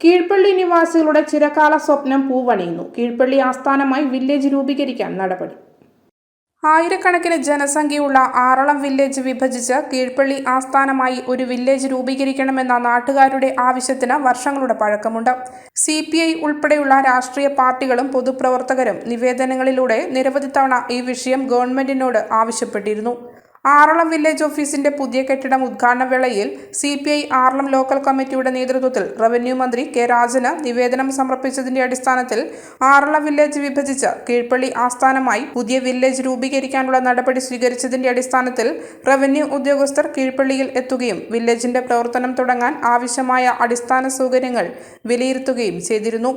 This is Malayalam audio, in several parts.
കീഴ്പള്ളി നിവാസികളുടെ ചിരകാല സ്വപ്നം പൂവണിയുന്നു. കീഴ്പള്ളി ആസ്ഥാനമായി വില്ലേജ് രൂപീകരിക്കാൻ നടപടി. ആയിരക്കണക്കിന് ജനസംഖ്യയുള്ള ആറളം വില്ലേജ് വിഭജിച്ച് കീഴ്പള്ളി ആസ്ഥാനമായി ഒരു വില്ലേജ് രൂപീകരിക്കണമെന്ന നാട്ടുകാരുടെ ആവശ്യത്തിന് വർഷങ്ങളുടെ പഴക്കമുണ്ട്. സി പി ഐ ഉൾപ്പെടെയുള്ള രാഷ്ട്രീയ പാർട്ടികളും പൊതുപ്രവർത്തകരും നിവേദനങ്ങളിലൂടെ നിരവധി തവണ ഈ വിഷയം ഗവൺമെന്റിനോട് ആവശ്യപ്പെട്ടിരുന്നു. ആറളം വില്ലേജ് ഓഫീസിന്റെ പുതിയ കെട്ടിടം ഉദ്ഘാടന വേളയിൽ C P I Aralam local കമ്മിറ്റിയുടെ നേതൃത്വത്തിൽ റവന്യൂ മന്ത്രി കെ രാജന് നിവേദനം സമർപ്പിച്ചതിന്റെ അടിസ്ഥാനത്തിൽ ആറളം വില്ലേജ് വിഭജിച്ച് കീഴ്പള്ളി ആസ്ഥാനമായി പുതിയ വില്ലേജ് രൂപീകരിക്കാനുള്ള നടപടി സ്വീകരിച്ചതിന്റെ അടിസ്ഥാനത്തിൽ റവന്യൂ ഉദ്യോഗസ്ഥർ കീഴ്പള്ളിയിൽ എത്തുകയും വില്ലേജിന്റെ പ്രവർത്തനം തുടങ്ങാൻ ആവശ്യമായ അടിസ്ഥാന സൗകര്യങ്ങൾ വിലയിരുത്തുകയും ചെയ്തിരുന്നു.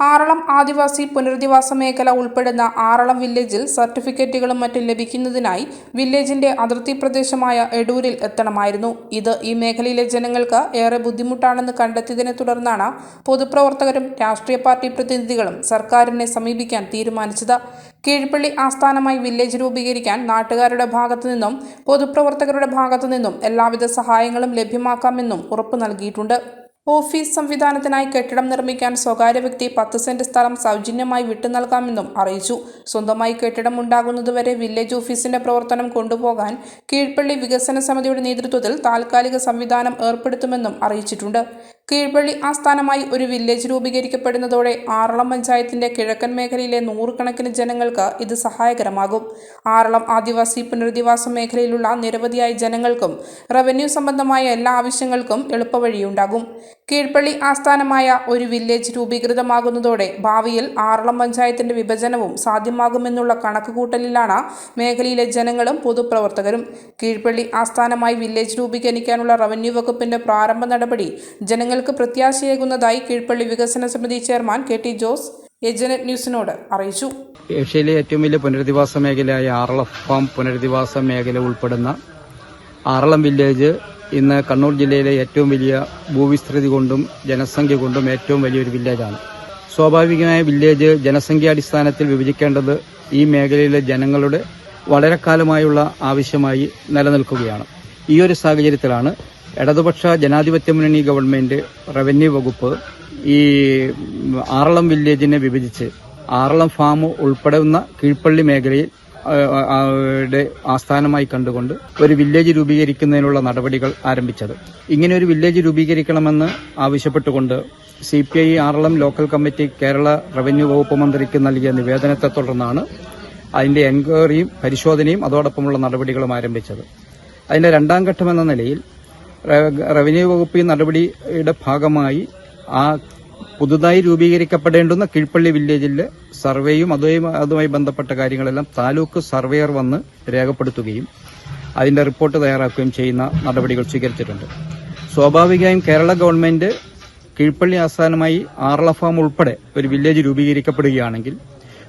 ആറളം ആദിവാസി പുനരധിവാസ മേഖല ഉൾപ്പെടുന്ന ആറളം വില്ലേജിൽ സർട്ടിഫിക്കറ്റുകളും മറ്റും ലഭിക്കുന്നതിനായി വില്ലേജിന്റെ അതിർത്തി പ്രദേശമായ എടൂരിൽ എത്തണമായിരുന്നു. ഇത് ഈ മേഖലയിലെ ജനങ്ങൾക്ക് ഏറെ ബുദ്ധിമുട്ടാണെന്ന് കണ്ടെത്തിയതിനെ തുടർന്നാണ് പൊതുപ്രവർത്തകരും രാഷ്ട്രീയ പാർട്ടി പ്രതിനിധികളും സർക്കാരിനെ സമീപിക്കാൻ തീരുമാനിച്ചത്. കീഴ്പള്ളി ആസ്ഥാനമായി വില്ലേജ് രൂപീകരിക്കാൻ നാട്ടുകാരുടെ ഭാഗത്തു നിന്നും പൊതുപ്രവർത്തകരുടെ ഭാഗത്തു നിന്നും എല്ലാവിധ സഹായങ്ങളും ലഭ്യമാക്കാമെന്നും ഉറപ്പു നൽകിയിട്ടുണ്ട്. ഓഫീസ് സംവിധാനത്തിനായി കെട്ടിടം നിർമ്മിക്കാൻ സ്വകാര്യ വ്യക്തി പത്ത് സെന്റ് സ്ഥലം സൗജന്യമായി വിട്ടു നൽകാമെന്നും അറിയിച്ചു. സ്വന്തമായി കെട്ടിടം ഉണ്ടാകുന്നതുവരെ വില്ലേജ് ഓഫീസിന്റെ പ്രവർത്തനം കൊണ്ടുപോകാൻ കീഴ്പള്ളി വികസന സമിതിയുടെ നേതൃത്വത്തിൽ താൽക്കാലിക സംവിധാനം ഏർപ്പെടുത്തുമെന്നും അറിയിച്ചിട്ടുണ്ട്. കീഴ്പള്ളി ആസ്ഥാനമായി ഒരു വില്ലേജ് രൂപീകരിക്കപ്പെടുന്നതോടെ ആറളം പഞ്ചായത്തിന്റെ കിഴക്കൻ മേഖലയിലെ നൂറുകണക്കിന് ജനങ്ങൾക്ക് ഇത് സഹായകരമാകും. ആറളം ആദിവാസി പുനരധിവാസ മേഖലയിലുള്ള നിരവധിയായ ജനങ്ങൾക്കും റവന്യൂ സംബന്ധമായ എല്ലാ ആവശ്യങ്ങൾക്കും എളുപ്പവഴിയുണ്ടാകും. കീഴ്പള്ളി ആസ്ഥാനമായ ഒരു വില്ലേജ് രൂപീകൃതമാകുന്നതോടെ ഭാവിയിൽ ആറളം പഞ്ചായത്തിന്റെ വിഭജനവും സാധ്യമാകുമെന്നുള്ള കണക്കുകൂട്ടലിലാണ് മേഖലയിലെ ജനങ്ങളും പൊതുപ്രവർത്തകരും. കീഴ്പള്ളി ആസ്ഥാനമായി വില്ലേജ് രൂപീകരിക്കാനുള്ള റവന്യൂ വകുപ്പിന്റെ പ്രാരംഭ നടപടി ജനങ്ങൾക്ക് പ്രത്യാശയേകുന്നതായി കീഴ്പള്ളി വികസന സമിതി chairman K T Jose agent ന്യൂസിനോട് അറിയിച്ചു. ഏഷ്യയിലെ ഏറ്റവും വലിയ പുനരധിവാസ മേഖലയായ ആറളം ഫാം പുനരധിവാസ മേഖല ഉൾപ്പെടുന്ന ആറളം വില്ലേജ് ഇന്ന് കണ്ണൂർ ജില്ലയിലെ ഏറ്റവും വലിയ ഭൂവിസ്തൃതി കൊണ്ടും ജനസംഖ്യ കൊണ്ടും ഏറ്റവും വലിയൊരു വില്ലേജാണ്. സ്വാഭാവികമായ വില്ലേജ് ജനസംഖ്യാടിസ്ഥാനത്തിൽ വിഭജിക്കേണ്ടത് ഈ മേഖലയിലെ ജനങ്ങളുടെ വളരെ കാലമായുള്ള ആവശ്യമായി നിലനിൽക്കുകയാണ്. ഈ ഒരു സാഹചര്യത്തിലാണ് ഇടതുപക്ഷ ജനാധിപത്യ മുന്നണി ഗവൺമെന്റ് റവന്യൂ വകുപ്പ് ഈ ആറളം വില്ലേജിനെ വിഭജിച്ച് ആറളം ഫാം ഉൾപ്പെടുന്ന കീഴ്പള്ളി മേഖലയിൽ യുടെ ആസ്ഥാനമായി കണ്ടുകൊണ്ട് ഒരു വില്ലേജ് രൂപീകരിക്കുന്നതിനുള്ള നടപടികൾ ആരംഭിച്ചത്. ഇങ്ങനെ ഒരു വില്ലേജ് രൂപീകരിക്കണമെന്ന് ആവശ്യപ്പെട്ടുകൊണ്ട് C P I Aralam local committee Kerala revenue വകുപ്പ് മന്ത്രിക്ക് നൽകിയ നിവേദനത്തെ തുടർന്നാണ് അതിന്റെ എൻക്വയറിയും പരിശോധനയും അതോടൊപ്പമുള്ള നടപടികളും ആരംഭിച്ചത്. അതിന്റെ രണ്ടാം ഘട്ടം എന്ന നിലയിൽ റവന്യൂ വകുപ്പ് നടപടിയുടെ ഭാഗമായി ആ പുതുതായി രൂപീകരിക്കപ്പെടേണ്ടുന്ന കീഴ്പള്ളി വില്ലേജിൽ സർവേയും അതുമായി ബന്ധപ്പെട്ട കാര്യങ്ങളെല്ലാം താലൂക്ക് സർവേയർ വന്ന് രേഖപ്പെടുത്തുകയും അതിന്റെ റിപ്പോർട്ട് തയ്യാറാക്കുകയും ചെയ്യുന്ന നടപടികൾ സ്വീകരിച്ചിട്ടുണ്ട്. സ്വാഭാവികമായും കേരള ഗവൺമെന്റ് കീഴ്പള്ളി ആസ്ഥാനമായി ആറള ഫാം ഉൾപ്പെടെ ഒരു വില്ലേജ് രൂപീകരിക്കപ്പെടുകയാണെങ്കിൽ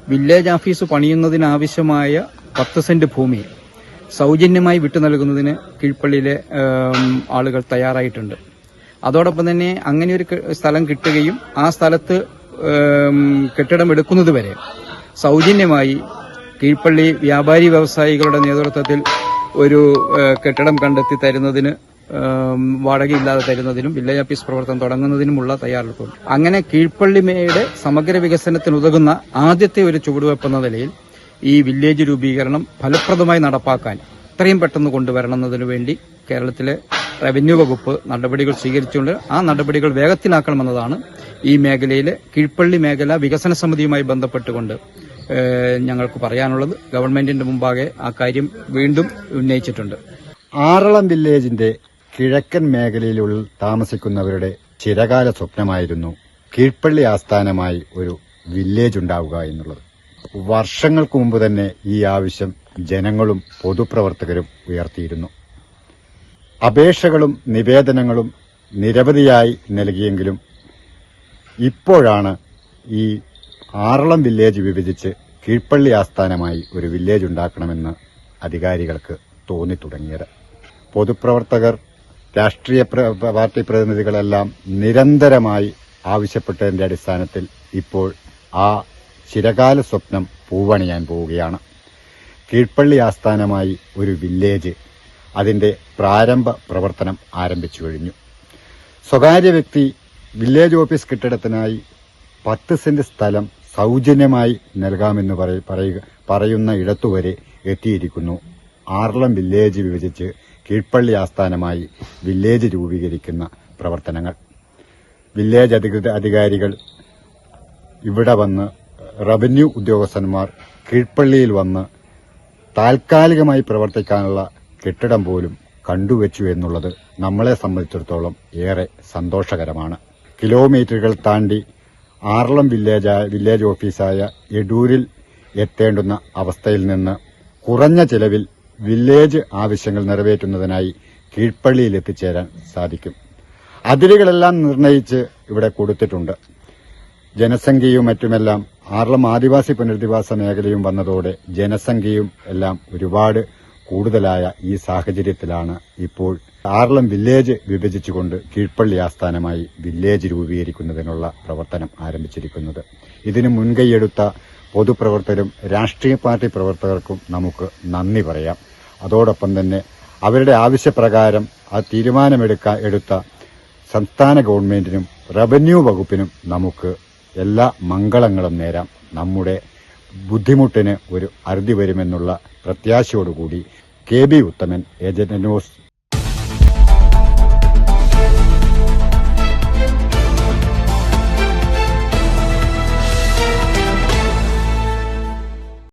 വില്ലേജ് ഓഫീസ് പണിയുന്നതിനാവശ്യമായ പത്ത് സെന്റ് ഭൂമി സൗജന്യമായി വിട്ടു നൽകുന്നതിന് കീഴ്പള്ളിയിലെ ആളുകൾ തയ്യാറായിട്ടുണ്ട്. അതോടൊപ്പം തന്നെ അങ്ങനെ ഒരു സ്ഥലം കിട്ടുകയും ആ സ്ഥലത്ത് കെട്ടിടം കെട്ടിടം എടുക്കുന്നതുവരെ സൗജന്യമായി കീഴ്പള്ളി വ്യാപാരി വ്യവസായികളുടെ നേതൃത്വത്തിൽ ഒരു കെട്ടിടം കണ്ടെത്തി തരുന്നതിന് വാടകയില്ലാതെ തരുന്നതിനും വില്ലേജ് ഓഫീസ് പ്രവർത്തനം തുടങ്ങുന്നതിനുമുള്ള തയ്യാറെടുപ്പുണ്ട് അങ്ങനെ കീഴ്പള്ളിമയുടെ സമഗ്ര വികസനത്തിനുതകുന്ന ആദ്യത്തെ ഒരു ചുവടുവെപ്പെന്ന നിലയിൽ ഈ വില്ലേജ് രൂപീകരണം ഫലപ്രദമായി നടപ്പാക്കാൻ എത്രയും പെട്ടെന്ന് കൊണ്ടുവരണമെന്നതിനു വേണ്ടി കേരളത്തിലെ റവന്യൂ വകുപ്പ് നടപടികൾ സ്വീകരിച്ചുകൊണ്ട് ആ നടപടികൾ വേഗത്തിലാക്കണമെന്നതാണ് ഈ മേഖലയിലെ കീഴ്പള്ളി മേഖല വികസന സമിതിയുമായി ബന്ധപ്പെട്ടുകൊണ്ട് ഞങ്ങൾക്ക് പറയാനുള്ളത്. ഗവൺമെന്റിന്റെ മുമ്പാകെ ആ കാര്യം വീണ്ടും ഉന്നയിച്ചിട്ടുണ്ട്. ആറളം വില്ലേജിന്റെ കിഴക്കൻ മേഖലയിലുള്ള താമസിക്കുന്നവരുടെ ചിരകാല സ്വപ്നമായിരുന്നു കീഴ്പള്ളി ആസ്ഥാനമായി ഒരു വില്ലേജ് ഉണ്ടാവുക എന്നുള്ളത്. വർഷങ്ങൾക്ക് മുമ്പ് തന്നെ ഈ ആവശ്യം ജനങ്ങളും പൊതുപ്രവർത്തകരും ഉയർത്തിയിരുന്നു. അപേക്ഷകളും നിവേദനങ്ങളും നിരവധിയായി നൽകിയെങ്കിലും ഇപ്പോഴാണ് ഈ ആറളം വില്ലേജ് വിഭജിച്ച് കീഴ്പ്പള്ളി ആസ്ഥാനമായി ഒരു വില്ലേജ് ഉണ്ടാക്കണമെന്ന് അധികാരികൾക്ക് തോന്നി തുടങ്ങിയത് പൊതുപ്രവർത്തകർ രാഷ്ട്രീയ പാർട്ടി പ്രതിനിധികളെല്ലാം നിരന്തരമായി ആവശ്യപ്പെട്ടതിന്റെ അടിസ്ഥാനത്തിൽ ഇപ്പോൾ ആ ചിരകാല സ്വപ്നം പൂവണിയാൻ പോവുകയാണ്. കീഴ്പ്പള്ളി ആസ്ഥാനമായി ഒരു വില്ലേജ് അതിന്റെ പ്രാരംഭ പ്രവർത്തനം ആരംഭിച്ചു കഴിഞ്ഞു. സ്വകാര്യ വ്യക്തി വില്ലേജ് ഓഫീസ് കെട്ടിടത്തിനായി പത്ത് സെന്റ് സ്ഥലം സൗജന്യമായി നൽകാമെന്ന് പറയ- പറയുക പറയുന്ന ഇടത്തുവരെ എത്തിയിരിക്കുന്നു. ആറളം വില്ലേജ് വിഭജിച്ച് കീഴ്പള്ളി ആസ്ഥാനമായി വില്ലേജ് രൂപീകരിക്കുന്ന പ്രവർത്തനങ്ങൾ. വില്ലേജ് അധികൃത അധികാരികൾ ഇവിടെ വന്ന് റവന്യൂ ഉദ്യോഗസ്ഥന്മാർ കീഴ്പള്ളിയിൽ വന്ന് താൽക്കാലികമായി പ്രവർത്തിക്കാനുള്ള കെട്ടിടം പോലും കണ്ടുവച്ചു എന്നുള്ളത് നമ്മളെ സംബന്ധിച്ചിടത്തോളം ഏറെ സന്തോഷകരമാണ്. കിലോമീറ്ററുകൾ താണ്ടി ആറളം വില്ലേജ് വില്ലേജ് ഓഫീസായ എടൂരിൽ എത്തേണ്ടുന്ന അവസ്ഥയിൽ നിന്ന് കുറഞ്ഞ ചിലവിൽ വില്ലേജ് ആവശ്യങ്ങൾ നിറവേറ്റുന്നതിനായി കീഴ്പള്ളിയിൽ എത്തിച്ചേരാൻ സാധിക്കും. അതിരുകളെല്ലാം നിർണയിച്ച് ഇവിടെ കൊടുത്തിട്ടുണ്ട്. ജനസംഖ്യയും മറ്റുമെല്ലാം ആറളം ആദിവാസി പുനരധിവാസ മേഖലയും വന്നതോടെ ജനസംഖ്യയും എല്ലാം ഒരുപാട് കൂടുതലായ ഈ സാഹചര്യത്തിലാണ് ഇപ്പോൾ ആറളം വില്ലേജ് വിഭജിച്ചുകൊണ്ട് കീഴ്പള്ളി ആസ്ഥാനമായി വില്ലേജ് രൂപീകരിക്കുന്നതിനുള്ള പ്രവർത്തനം ആരംഭിച്ചിരിക്കുന്നത്. ഇതിന് മുൻകൈയെടുത്ത പൊതുപ്രവർത്തകരും രാഷ്ട്രീയ പാർട്ടി പ്രവർത്തകർക്കും നമുക്ക് നന്ദി പറയാം. അതോടൊപ്പം തന്നെ അവരുടെ ആവശ്യപ്രകാരം ആ തീരുമാനമെടുക്കാൻ എടുത്ത സംസ്ഥാന ഗവൺമെന്റിനും റവന്യൂ വകുപ്പിനും നമുക്ക് എല്ലാ മംഗളങ്ങളും നേരാം. നമ്മുടെ ബുദ്ധിമുട്ടിന് ഒരു അറുതി വരുമെന്നുള്ള പ്രത്യാശയോടുകൂടി K B Uthaman agent news